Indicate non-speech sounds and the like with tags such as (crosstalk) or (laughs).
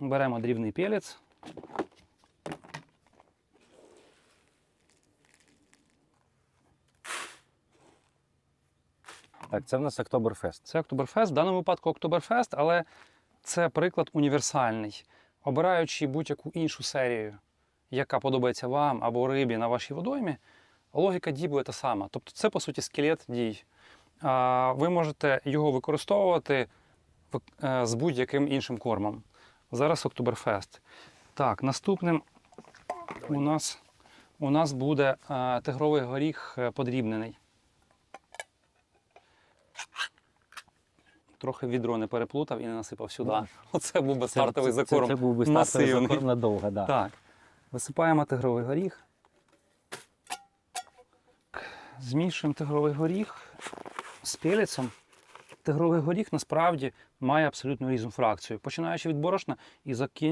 Беремо дрібний пелець. Так, це в нас Октоберфест. Це Октоберфест, в даному випадку Октоберфест, але це приклад універсальний. Обираючи будь-яку іншу серію, яка подобається вам або рибі на вашій водоймі, логіка дій буде та сама. Тобто це, по суті, скелет дій. Ви можете його використовувати е, з будь-яким іншим кормом. Зараз Октоберфест. Так, наступним у нас, у нас буде е, тигровий горіх е, подрібнений. Трохи відро не переплутав і не насипав сюди. (laughs) Оце був би стартовий це, закорм. Це, це був би стартовий масивний. закорм надовго, да. Так. Висипаємо тигровий горіх. Змішуємо тигровий горіх з пелецем. Тигровий горіх насправді має абсолютно різну фракцію. Починаючи від борошна і закін...